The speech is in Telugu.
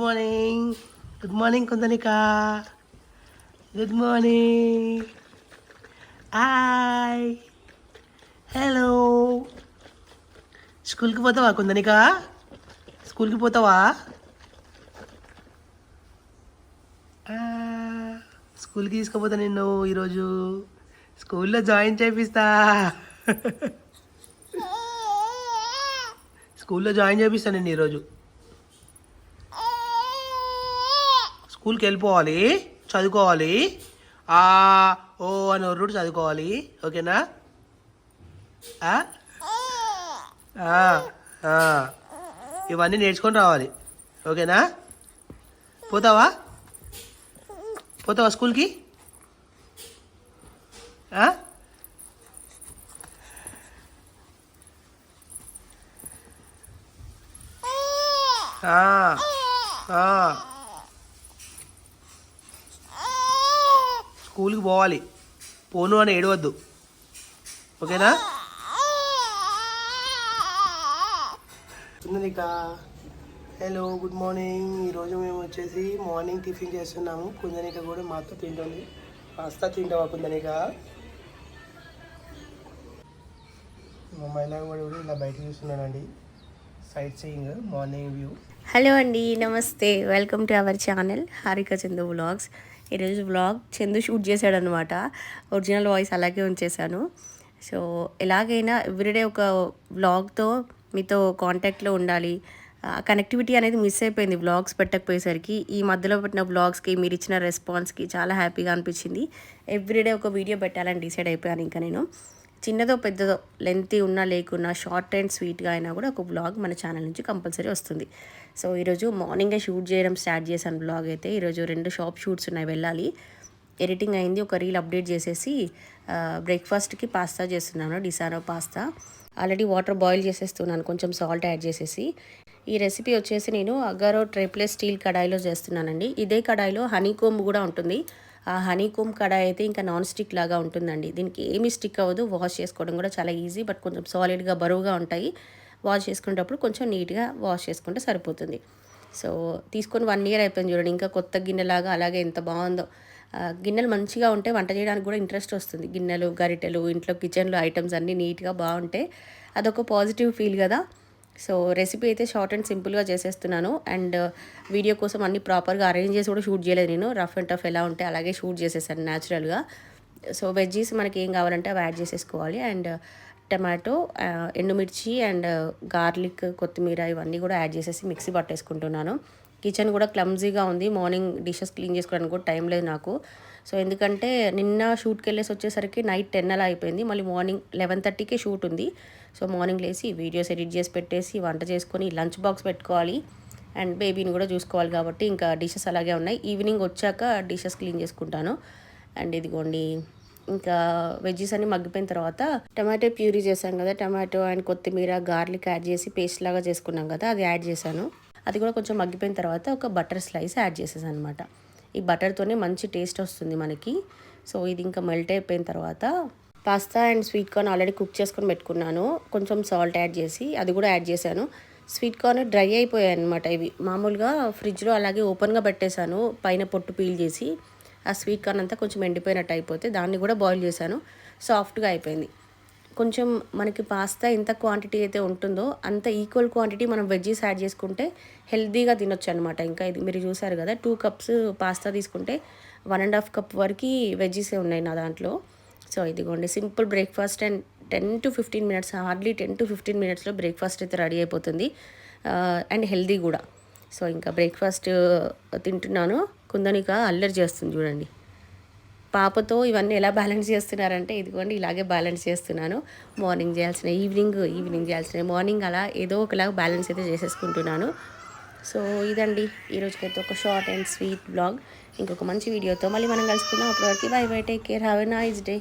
Morning good morning Kundanika good morning hi hello స్కూల్కి పోతావా కుందనిక స్కూల్కి పోతావా? స్కూల్కి తీసుకుపోతా నిన్ను ఈరోజు. స్కూల్లో జాయిన్ చేపిస్తా. స్కూల్లో జాయిన్ చేపిస్తా నేను ఈరోజు. స్కూల్కి వెళ్ళిపోవాలి చదువుకోవాలి. ఆ ఓ అని ఒర్రుడు చదువుకోవాలి. ఓకేనా? ఇవన్నీ నేర్చుకొని రావాలి. ఓకేనా? పోతావా? పోతావా స్కూల్కి? ఆ? ఆ, ఆ. స్కూల్కి పోవాలి. పోను అని ఏడవద్దు. ఓకేనా? Hello good morning. ఈరోజు మేము వచ్చేసి మార్నింగ్ టిఫిన్ చేస్తున్నాము. కుందనిక కూడా మాతో తింటుంది. పాస్తా తింటావా కుందనిక? మా మైనా కూడా కూడా ఇలా బయట చూస్తున్నానండి sightseeing morning view hello అండి నమస్తే. Welcome to our channel Harika Chandu vlogs ఈరోజు వ్లాగ్ చందు షూట్ చేశాడనమాట ఒరిజినల్ వాయిస్ అలాగే ఉంచేశాను. సో ఎలాగైనా ఎవ్రీడే ఒక వ్లాగ్తో మీతో కాంటాక్ట్లో ఉండాలి. కనెక్టివిటీ అనేది మిస్ అయిపోయింది వ్లాగ్స్ పెట్టకపోయేసరికి. ఈ మధ్యలో పెట్టిన వ్లాగ్స్కి మీరు ఇచ్చిన రెస్పాన్స్కి చాలా హ్యాపీగా అనిపించింది. ఎవ్రీడే ఒక వీడియో పెట్టాలని డిసైడ్ అయిపోయాను ఇంకా నేను. చిన్నదో పెద్దదో లెంత్ ఉన్నా లేకున్నా షార్ట్ అండ్ స్వీట్గా అయినా కూడా ఒక బ్లాగ్ మన ఛానల్ నుంచి కంపల్సరీ వస్తుంది. సో ఈరోజు మార్నింగే షూట్ చేయడం స్టార్ట్ చేశాను బ్లాగ్ అయితే. ఈరోజు రెండు షాప్ షూట్స్ ఉన్నాయి వెళ్ళాలి. ఎడిటింగ్ అయింది ఒక రీల్ అప్డేట్ చేసేసి బ్రేక్ఫాస్ట్కి పాస్తా చేస్తున్నాను Disano pasta already water boil చేసేస్తున్నాను కొంచెం సాల్ట్ యాడ్ చేసేసి. ఈ రెసిపీ వచ్చేసి నేను అగారో ట్రైప్లెస్ స్టీల్ కడాయిలో చేస్తున్నానండి. ఇదే కడాయిలో హనీ కూడా ఉంటుంది. ఆ హనీ కోమ్ కడాయి అయితే ఇంకా నాన్ స్టిక్ లాగా ఉంటుందండి. దీనికి ఏమి స్టిక్ అవ్వదు. వాష్ చేసుకోవడం కూడా చాలా ఈజీ బట్ కొంచెం సాలిడ్గా బరువుగా ఉంటాయి. వాష్ చేసుకునేటప్పుడు కొంచెం నీట్గా వాష్ చేసుకుంటే సరిపోతుంది. సో తీసుకొని వన్ ఇయర్ అయిపోయింది చూడండి. ఇంకా కొత్త గిన్నెలాగా అలాగే ఎంత బాగుందో. గిన్నెలు మంచిగా ఉంటే వంట చేయడానికి కూడా ఇంట్రెస్ట్ వస్తుంది. గిన్నెలు గరిటెలు ఇంట్లో కిచెన్లో ఐటమ్స్ అన్నీ నీట్గా బాగుంటే అదొక పాజిటివ్ ఫీల్ కదా. సో రెసిపీ అయితే షార్ట్ అండ్ సింపుల్గా చేసేస్తున్నాను. అండ్ uh, వీడియో కోసం అన్ని ప్రాపర్గా అరేంజ్ చేసి కూడా షూట్ చేయలేదు నేను. రఫ్ అండ్ టఫ్ ఎలా ఉంటే అలాగే షూట్ చేసేసాను న్యాచురల్గా. సో వెజ్జీస్ మనకి ఏం కావాలంటే అవి యాడ్ చేసేసుకోవాలి. అండ్ uh, టమాటో uh, ఎండుమిర్చి అండ్ గార్లిక్ కొత్తిమీర ఇవన్నీ కూడా యాడ్ చేసేసి మిక్సీ పట్టేసుకుంటున్నాను. కిచెన్ కూడా క్లమ్జీగా ఉంది. మార్నింగ్ డిషెస్ క్లీన్ చేసుకోవడానికి కూడా టైం లేదు నాకు. సో ఎందుకంటే నిన్న షూట్కి వెళ్ళేసి వచ్చేసరికి నైట్ టెన్ అలా అయిపోయింది. మళ్ళీ మార్నింగ్ లెవెన్ థర్టీకే షూట్ ఉంది. సో మార్నింగ్ లేసి వీడియోస్ ఎడిట్ చేసి పెట్టేసి వంట చేసుకొని లంచ్ బాక్స్ పెట్టుకోవాలి. అండ్ బేబీని కూడా చూసుకోవాలి కాబట్టి ఇంకా డిషెస్ అలాగే ఉన్నాయి. ఈవినింగ్ వచ్చాక డిషెస్ క్లీన్ చేసుకుంటాను. అండ్ ఇదిగోండి ఇంకా వెజ్జెస్ అన్ని మగ్గిపోయిన తర్వాత టమాటో ప్యూరీ చేశాం కదా టమాటో అండ్ కొత్తిమీర గార్లిక్ యాడ్ చేసి పేస్ట్ లాగా చేసుకున్నాం కదా అది యాడ్ చేశాను. అది కూడా కొంచెం మగ్గిపోయిన తర్వాత ఒక బటర్ స్లైస్ యాడ్ చేసేసాను అనమాట ఈ బటర్తోనే మంచి టేస్ట్ వస్తుంది మనకి. సో ఇది ఇంకా మెల్ట్ అయిపోయిన తర్వాత pasta and sweet corn already cook చేసుకొని పెట్టుకున్నాను. కొంచెం సాల్ట్ యాడ్ చేసి అది కూడా యాడ్ చేశాను. స్వీట్ కార్న్ డ్రై అయిపోయాయి అనమాట ఇవి. మామూలుగా ఫ్రిడ్జ్లో అలాగే ఓపెన్గా పెట్టేశాను. పైన పొట్టు పీల్ చేసి ఆ స్వీట్ కార్న్ అంతా కొంచెం ఎండిపోయినట్టు అయిపోతే దాన్ని కూడా బాయిల్ చేశాను. సాఫ్ట్గా అయిపోయింది. కొంచెం మనకి పాస్తా ఎంత క్వాంటిటీ అయితే ఉంటుందో అంత ఈక్వల్ క్వాంటిటీ మనం వెజ్జీస్ యాడ్ చేసుకుంటే హెల్తీగా తినొచ్చు అనమాట ఇంకా ఇది మీరు చూసారు కదా టూ కప్స్ పాస్తా తీసుకుంటే వన్ అండ్ హాఫ్ కప్ వరకు వెజ్జీసే ఉన్నాయి నా దాంట్లో. సో ఇదిగోండి simple breakfast and ten to fifteen minutes hardly ten to fifteen మినిట్స్లో బ్రేక్ఫాస్ట్ అయితే రెడీ అయిపోతుంది. Uh, అండ్ హెల్దీ కూడా. సో ఇంకా బ్రేక్ఫాస్ట్ uh, తింటున్నాను. కుందనిక అల్లరి చేస్తుంది చూడండి. పాపతో ఇవన్నీ ఎలా బ్యాలెన్స్ చేస్తున్నారంటే ఇదిగోండి ఇలాగే బ్యాలెన్స్ చేస్తున్నాను. మార్నింగ్ చేయాల్సిన ఈవినింగ్ ఈవినింగ్ చేయాల్సిన మార్నింగ్ అలా ఏదో ఒకలాగా బ్యాలెన్స్ అయితే చేసేసుకుంటున్నాను. సో ఇదండి ఈరోజుకైతే ఒక షార్ట్ అండ్ స్వీట్ బ్లాగ్. ఇంకొక మంచి వీడియోతో మళ్ళీ మనం కలుసుకుందాం. అప్పటివరకు bye bye take care have a nice day.